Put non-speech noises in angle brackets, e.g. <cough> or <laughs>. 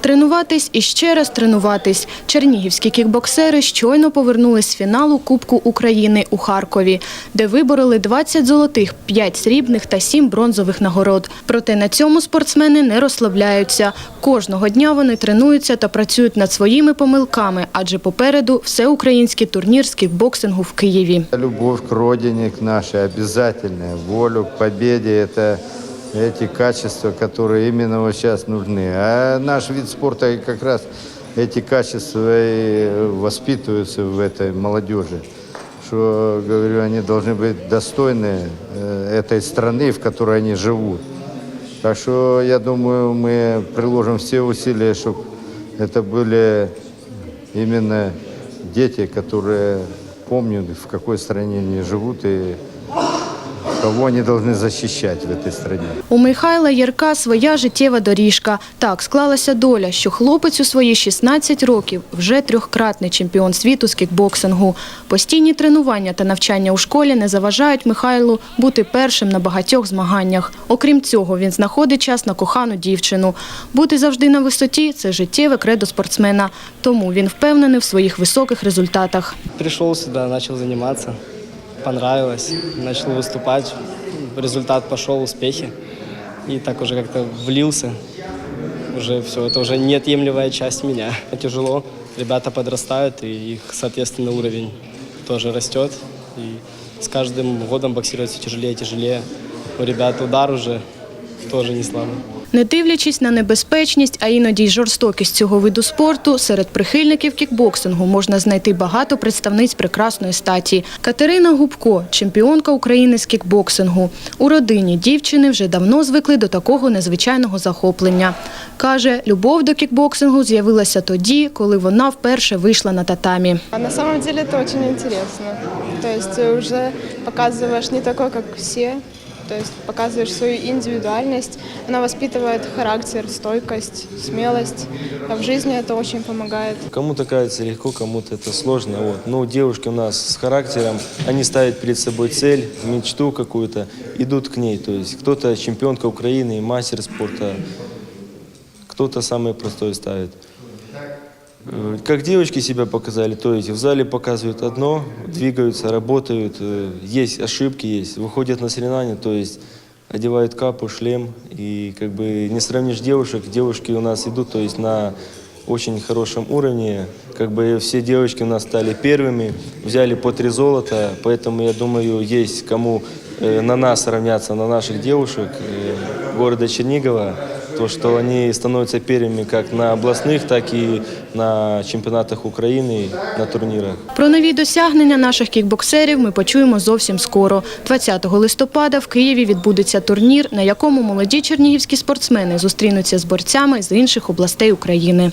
Тренуватись і ще раз тренуватись. Чернігівські кікбоксери щойно повернулись з фіналу Кубку України у Харкові, де вибороли 20 золотих, 5 срібних та 7 бронзових нагород. Проте на цьому спортсмени не розслабляються. Кожного дня вони тренуються та працюють над своїми помилками, адже попереду всеукраїнський турнір з кікбоксингу в Києві. Любовь к родине, к обязательная, волю победе – это эти качества, которые именно вот сейчас нужны. А наш вид спорта как раз эти качества и воспитываются в этой молодежи. Что, говорю, они должны быть достойны э, этой страны, в которой они живут. Так что, я думаю, мы приложим все усилия, чтобы это были именно дети, которые помнят, в какой стране они живут и кого они должны защищать в этой стране. У Михайла Ярка своя життєва доріжка. Так склалася доля, що хлопець у свої 16 років вже трьохкратний чемпіон світу з кікбоксингу. Постійні тренування та навчання у школі не заважають Михайлу бути першим на багатьох змаганнях. Окрім цього, він знаходить час на кохану дівчину. Бути завжди на висоті це життєве кредо спортсмена. Тому він впевнений в своїх високих результатах. Пришел сюда, начал заниматься, понравилось, начал выступать, результат пошел, успехи. И так уже как-то влился, уже все, это уже неотъемлемая часть меня. <laughs> Тяжело, ребята подрастают, и их, соответственно, уровень тоже растет. И с каждым годом боксировать все тяжелее и тяжелее. У ребят удар уже тоже не слабый. Не дивлячись на небезпечність, а іноді й жорстокість цього виду спорту, серед прихильників кікбоксингу можна знайти багато представниць прекрасної статі. Катерина Губко, чемпіонка України з кікбоксингу. У родині дівчини вже давно звикли до такого незвичайного захоплення. Каже, любов до кікбоксингу з'явилася тоді, коли вона вперше вийшла на татамі. А на самом деле это очень интересно. То есть э, уже показываешь не такой, как все, то есть показываешь свою индивидуальность. Она воспитывает характер, стойкость, смелость. А в жизни это очень помогает. Кому-то кажется легко, кому-то это сложно. Вот. Но девушки у нас с характером, они ставят перед собой цель, мечту какую-то, идут к ней. То есть кто-то чемпионка Украины, мастер спорта, кто-то самое простое ставит. Э, Как девочки себя показали, то есть в зале показывают одно, двигаются, работают, э, есть ошибки, есть, выходят на соревнования, то есть одевают капу, шлем, и как бы не сравнишь девушек, девушки у нас идут, то есть на очень хорошем уровне, как бы все девочки у нас стали первыми, взяли по три золота, поэтому я думаю, есть кому э, на нас равняться, на наших девушек э, города Чернигова, то, что они становятся первыми как на областных, так и на чемпионатах Украины, на турнирах. Про нові досягнення наших кікбоксерів ми почуємо зовсім скоро. 20 листопада в Києві відбудеться турнір, на якому молоді чернігівські спортсмени зустрінуться з борцями з інших областей України.